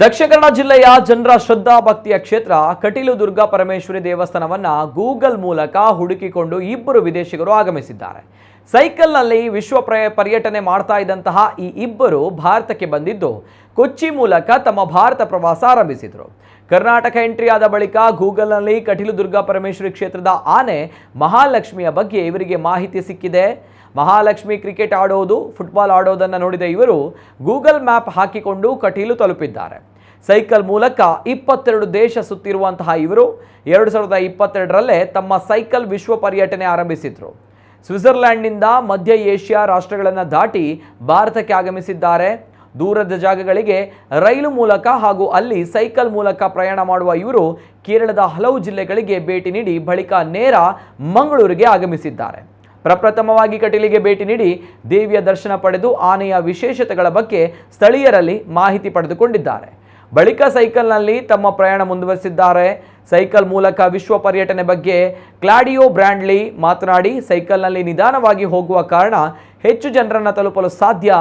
ದಕ್ಷಿಣ ಕನ್ನಡ ಜಿಲ್ಲೆಯ ಜನರ ಶ್ರದ್ಧಾ ಭಕ್ತಿಯ ಕ್ಷೇತ್ರ ಕಟೀಲು ದುರ್ಗಾ ಪರಮೇಶ್ವರಿ ದೇವಸ್ಥಾನವನ್ನ ಗೂಗಲ್ ಮೂಲಕ ಹುಡುಕಿಕೊಂಡು ಇಬ್ಬರು ವಿದೇಶಿಗರು ಆಗಮಿಸಿದ್ದಾರೆ. ಸೈಕಲ್ನಲ್ಲಿ ವಿಶ್ವ ಪ್ರ- ಪರ್ಯಟನೆ ಮಾಡ್ತಾ ಇದ್ದಂತಹ ಈ ಇಬ್ಬರು ಭಾರತಕ್ಕೆ ಬಂದಿದ್ದು, ಕೊಚ್ಚಿ ಮೂಲಕ ತಮ್ಮ ಭಾರತ ಪ್ರವಾಸ ಆರಂಭಿಸಿದರು. ಕರ್ನಾಟಕ ಎಂಟ್ರಿ ಆದ ಬಳಿಕ ಗೂಗಲ್ನಲ್ಲಿ ಕಟೀಲು ದುರ್ಗಾ ಪರಮೇಶ್ವರಿ ಕ್ಷೇತ್ರದ ಆನೆ ಮಹಾಲಕ್ಷ್ಮಿಯ ಬಗ್ಗೆ ಇವರಿಗೆ ಮಾಹಿತಿ ಸಿಕ್ಕಿದೆ. ಮಹಾಲಕ್ಷ್ಮಿ ಕ್ರಿಕೆಟ್ ಆಡೋದು ಫುಟ್ಬಾಲ್ ಆಡೋದನ್ನು ನೋಡಿದ ಇವರು ಗೂಗಲ್ ಮ್ಯಾಪ್ ಹಾಕಿಕೊಂಡು ಕಟೀಲು ತಲುಪಿದ್ದಾರೆ. ಸೈಕಲ್ ಮೂಲಕ ಇಪ್ಪತ್ತೆರಡು ದೇಶ ಸುತ್ತಿರುವಂತಹ ಇವರು ಎರಡು ಸಾವಿರದ ಇಪ್ಪತ್ತೆರಡರಲ್ಲೇ ತಮ್ಮ ಸೈಕಲ್ ವಿಶ್ವ ಪರ್ಯಟನೆ ಆರಂಭಿಸಿದ್ರು. ಸ್ವಿಟ್ಜರ್ಲ್ಯಾಂಡ್ನಿಂದ ಮಧ್ಯ ಏಷ್ಯಾ ರಾಷ್ಟ್ರಗಳನ್ನು ದಾಟಿ ಭಾರತಕ್ಕೆ ಆಗಮಿಸಿದ್ದಾರೆ. ದೂರದ ಜಾಗಗಳಿಗೆ ರೈಲು ಮೂಲಕ ಹಾಗೂ ಅಲ್ಲಿ ಸೈಕಲ್ ಮೂಲಕ ಪ್ರಯಾಣ ಮಾಡುವ ಇವರು ಕೇರಳದ ಹಲವು ಜಿಲ್ಲೆಗಳಿಗೆ ಭೇಟಿ ನೀಡಿ ಬಳಿಕ ನೇರ ಮಂಗಳೂರಿಗೆ ಆಗಮಿಸಿದ್ದಾರೆ. ಪ್ರಪ್ರಥಮವಾಗಿ ಕಟೀಲಿಗೆ ಭೇಟಿ ನೀಡಿ ದೇವಿಯ ದರ್ಶನ ಪಡೆದು ಆನೆಯ ವಿಶೇಷತೆಗಳ ಬಗ್ಗೆ ಸ್ಥಳೀಯರಲ್ಲಿ ಮಾಹಿತಿ ಪಡೆದುಕೊಂಡಿದ್ದಾರೆ. ಬಳಿಕ ಸೈಕಲ್ನಲ್ಲಿ ತಮ್ಮ ಪ್ರಯಾಣ ಮುಂದುವರಿಸಿದ್ದಾರೆ. ಸೈಕಲ್ ಮೂಲಕ ವಿಶ್ವ ಪರ್ಯಟನೆ ಬಗ್ಗೆ ಕ್ಲಾಡಿಯೋ ಬ್ರ್ಯಾಂಡ್ಲಿ ಮಾತನಾಡಿ, ಸೈಕಲ್ನಲ್ಲಿ ನಿಧಾನವಾಗಿ ಹೋಗುವ ಕಾರಣ ಹೆಚ್ಚು ಜನರನ್ನು ತಲುಪಲು ಸಾಧ್ಯ.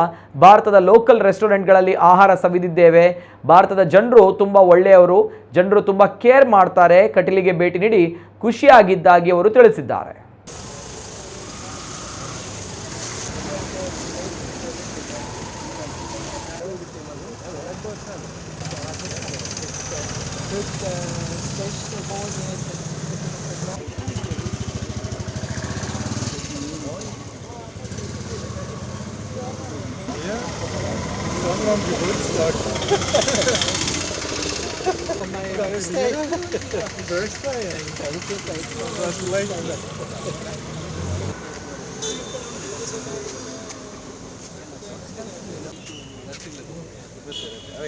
ಭಾರತದ ಲೋಕಲ್ ರೆಸ್ಟೋರೆಂಟ್ಗಳಲ್ಲಿ ಆಹಾರ ಸವಿದಿದ್ದೇವೆ. ಭಾರತದ ಜನರು ತುಂಬ ಒಳ್ಳೆಯವರು. ಜನರು ತುಂಬ ಕೇರ್ ಮಾಡ್ತಾರೆ. ಕಟೀಲಿಗೆ ಭೇಟಿ ನೀಡಿ ಖುಷಿಯಾಗಿದ್ದಾಗಿ ಅವರು ತಿಳಿಸಿದ್ದಾರೆ. good station coordinator. Ja, dann am Geburtstag. Birthday. Birthday.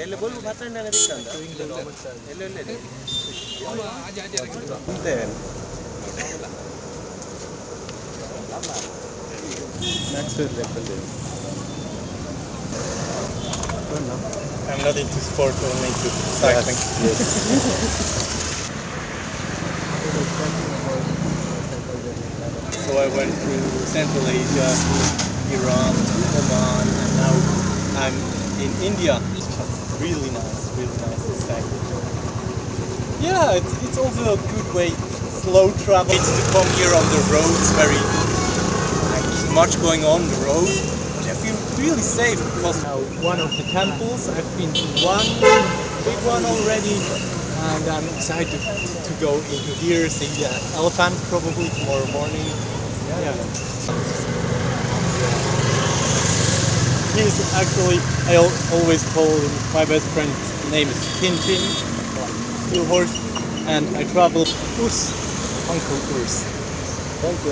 ಎಲ್ಲಿ ಬೋಲ್ ಮಾತಾಡಿ ಅದಕ್ಕಂದ ಎಲ್ಲೆಲ್ಲಿ ಅಂತೆ Next is level I'm not into sport, only into cycling. Yes. So I went through Central Asia, Iran, Oman, and now I'm in India. Really nice, really nice this. Yeah, it's, it's also a good way, slow travel. It's to come here on the roads, very like much going on the road. But I feel really safe because now one of the temples, I've been to one big one already, and I'm excited to go into here, see the elephant probably tomorrow morning. Yeah. He's actually, I always call him my best friend's name is Tintin, like two horse, and I travel Urs, Uncle Urs. Thank you.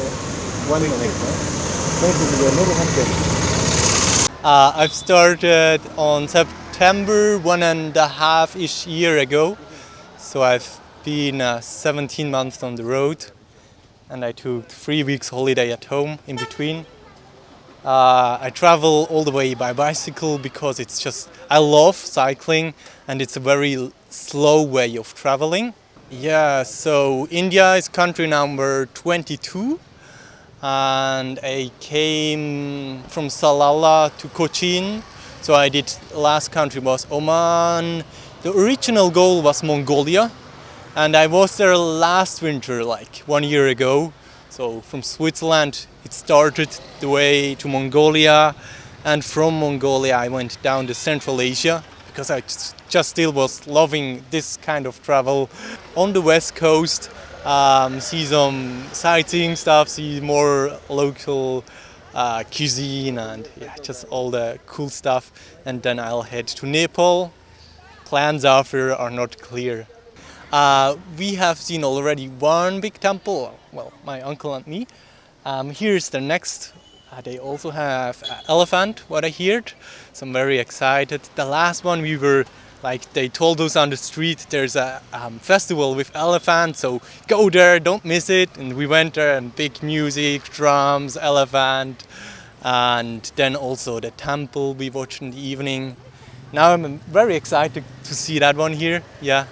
One minute. Thank you. Maybe have Uh, I've started on September one and a half ish year ago. So I've been uh, 17 months on the road and I took three weeks holiday at home in between. Uh, I travel all the way by bicycle because it's just, I love cycling and it's a very slow way of traveling. Yeah, so India is country number 22 and I came from Salalah to Cochin. So I did last country was Oman. The original goal was Mongolia, and I was there last winter, like one year ago. So from Switzerland, it started the way to Mongolia, and from Mongolia I went down to Central Asia because I just, still was loving this kind of travel on the west coast um, see some sightseeing stuff, see more local uh, cuisine and yeah, just all the cool stuff. And then I'll head to Nepal. Plans after are not clear. Uh, we have seen already one big temple. Well, my uncle and me. Um, here's the next. Uh, they also have elephant. What I heard, so I'm very excited. The last one we were like they told us on the street there's a um, festival with elephants so go there don't miss it and we went there and big music drums elephant and then also the temple we watched in the evening now i'm very excited to see that one here yeah